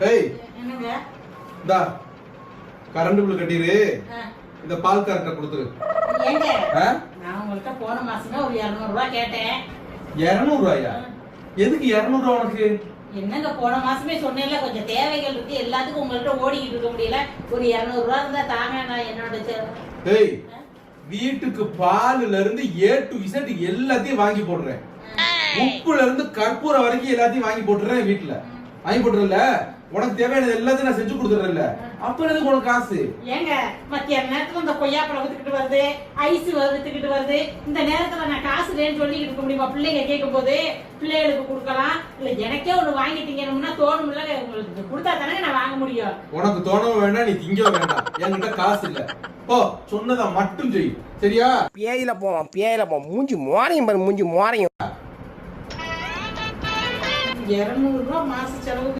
ஏய் என்னங்க? இந்தா கரண்ட் பில் கட்டிடு ஆ, இந்த பால் கரண்ட கொடுத்துரு. ஏங்க? நான் உங்கள்கிட்ட போன மாசமே ஒரு இரநூறுவா கேட்டேன். இருநூறு ரூபாயா எதுக்கு இருநூறு ரூபா உனக்கு? என்னங்க போன மாசமே சொன்னேன்ல கொஞ்சம் தேவைகள் இருக்கு. எல்லாத்துக்கும் உங்கள்கிட்ட ஓடிக்கிட்டு இருக்க முடியல. ஒரு இரநூறுவா இருந்தா தாங்க நான் என்னோட ஏய் வீட்டுக்கு பாலுல இருந்து ஏ டு இசட் எல்லாத்தையும் வாங்கி போடுறேன். உப்புல இருந்து கற்பூரம் வரைக்கும் எல்லாத்தையும் வாங்கி போட்டுறேன் வீட்டுல. வாங்கி போட்டுறல உனக்கு தேவையானது எல்லாத்தையும் நான் செஞ்சு கொடுத்துறேன்ல அப்புறம் எதுக்கு உனக்கு காசு? ஏங்க மத்தியான நேரத்துல இந்த கொய்யாப்பழம் வித்துக்கிட்டு வருது ஐஸ் வித்துக்கிட்டு வருது. இந்த நேரத்துல நான் காசு இல்லைன்னு சொல்லிக்கிட்டு இருக்க முடியுமா? பிள்ளைங்க கேட்கும் போது பிள்ளைகளுக்கு கொடுக்கலாம். இல்ல எனக்கே ஒண்ணு வாங்கிட்டீங்கன்னா தோணும்ல உங்களுக்கு கொடுத்தா தானே நான் வாங்க முடியும். உனக்கு தோணவும் வேண்டாம் நீ திங்கவும் வேண்டாம். என்கிட்ட காசு இல்ல. போ சொன்னதை மட்டும் செய். சரியா? பேயில போவான் பேயில போவான். மூஞ்சி மோரையும் பாரு மூஞ்சி மோரையும். இரநூறுபா ரூபாய் மாச செலவு